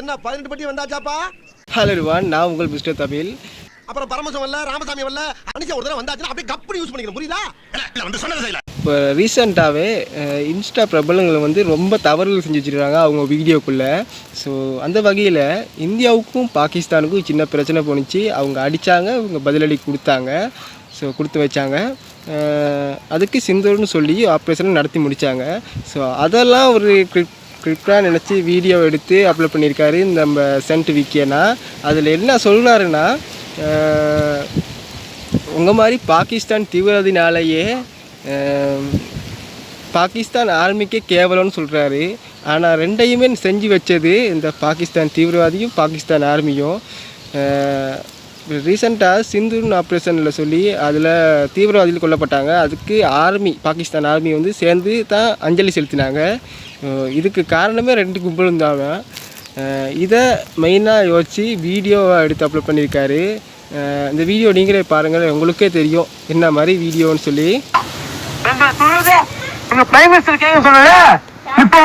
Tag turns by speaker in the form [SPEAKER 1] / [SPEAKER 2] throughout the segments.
[SPEAKER 1] என்ன பதினெட்டு பட்டி வந்தாச்சாப்பா?
[SPEAKER 2] ஹலோ ரிவான் நான் உங்கள் மிஸ்டர் தமிழ்
[SPEAKER 1] அப்புறம் பரமசம் வரல ராமசாமி வரல அனிஷா ஒரு தடவை வந்தாச்சுன்னா அப்படியே கப்படி யூஸ் பண்ணிக்கணும் புரியுதா?
[SPEAKER 3] வந்து சொன்னது செய்யல
[SPEAKER 2] இப்போ ரீசெண்டாகவே இன்ஸ்டா பிரபலங்கள் வந்து ரொம்ப தவறுகள் செஞ்சு வச்சுருக்காங்க அவங்க வீடியோக்குள்ளே ஸோ அந்த வகையில் இந்தியாவுக்கும் பாகிஸ்தானுக்கும் சின்ன பிரச்சனை போணுச்சு. அவங்க அடித்தாங்க இவங்க பதிலடி கொடுத்தாங்க. ஸோ கொடுத்து வச்சாங்க. அதுக்கு சிந்தூர்னு சொல்லி ஆப்ரேஷன் நடத்தி முடித்தாங்க ஸோ அதெல்லாம் ஒரு ஸ்கிரிப்டாக நினச்சி வீடியோ எடுத்து அப்லோட் பண்ணியிருக்காரு நம்ம சென்ட் விக்கியனா அதில் என்ன சொல்கிறாருன்னா உங்கள் மாதிரி பாகிஸ்தான் தீவிரவாதினாலேயே பாகிஸ்தான் ஆர்மிக்கே கேவலம்னு சொல்கிறாரு ஆனால் ரெண்டையுமே செஞ்சு வச்சது இந்த பாகிஸ்தான் தீவிரவாதியும் பாகிஸ்தான் ஆர்மியும். ரீசெண்டாக சிந்துன் ஆப்ரேஷனில் சொல்லி அதில் தீவிரவாதிகள் கொல்லப்பட்டாங்க. அதுக்கு ஆர்மி பாகிஸ்தான் ஆர்மி வந்து சேர்ந்து தான் அஞ்சலி செலுத்தினாங்க. இதுக்கு காரணமே ரெண்டு கும்பலும் தான். இதை மெயினாக யோசித்து வீடியோவை எடுத்து அப்லோட் பண்ணியிருக்காரு. இந்த வீடியோ நீங்களே பாருங்கள் உங்களுக்கே தெரியும் என்ன மாதிரி வீடியோன்னு சொல்லி.
[SPEAKER 4] பிரைம் மினிஸ்டர் கேட்க சொன்னது இப்போ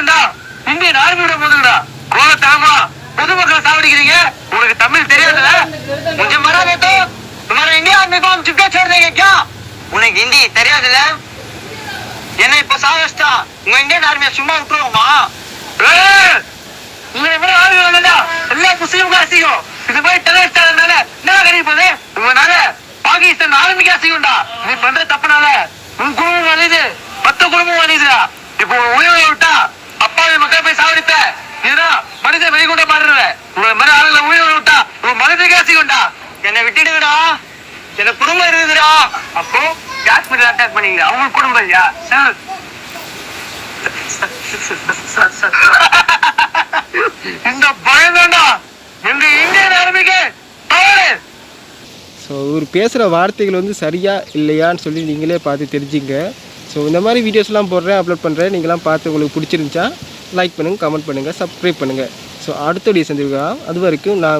[SPEAKER 4] சொல்லுது உங்க காந்தி கேட்கண்டா தைரியம் தான் இந்தியன் ஆர்மியோட போதுங்கடா கோலத்தாமா பொதுமக்களை சாவடிக்கிறீங்க உங்களுக்கு தமிழ் தெரியாதுல मुझे मरा दे तो तुम्हारा इंडिया आर्मी को हम चुपके छोड़ देंगे क्या உனக்கு ஹிந்தி தெரியாதுல்ல என்ன இப்ப சாகஸ்டா உங்க இந்தியன் ஆர்மியை சும்மா விட்டுருவோமா ஏய்! உங்களை மாதிரி ஆர்மி வேணும்டா எல்லா முஸ்லீமுக்கும் அசிங்கம் இது மாதிரி டெரரிஸ்ட் ஆனதுனால என்ன கிடைக்க போகுது உங்களால பாகிஸ்தான் ஆர்மிக்கு அசிங்கம்டா நீ பண்ற தப்புனால உன் குடும்பம் வலியுது பத்து குடும்பம் வலியுதுடா இப்போ உன் உயிரை விட்டா இதுதான் மனித வெளிகொண்ட மாறுற உங்களை மாதிரி ஆளுங்களை உயிரை விட்டா உன் காசி கொண்டா? என்னை விட்டுடுங்கடா. எனக்கு குடும்பம் இருக்குதுடா. அப்போ காஷ்மீர் அட்டாக் பண்ணீங்க அவங்க குடும்பம் இல்லையா? சார். இந்த பயம் எங்க இந்தியன் ஆர்மிக்கு
[SPEAKER 2] ஸோ இவர் பேசுகிற வார்த்தைகள் வந்து சரியா இல்லையான்னு சொல்லி நீங்களே பார்த்து தெரிஞ்சுங்க. ஸோ இந்த மாதிரி வீடியோஸ்லாம் போடுறேன் அப்லோட் பண்ணுறேன் நீங்களாம் பார்த்து உங்களுக்கு பிடிச்சிருந்துச்சா லைக் பண்ணுங்கள் கமெண்ட் பண்ணுங்கள் சப்ஸ்கிரைப் பண்ணுங்கள் ஸோ அடுத்த வீடியோ சந்திருக்கலாம் அது வரைக்கும் நான்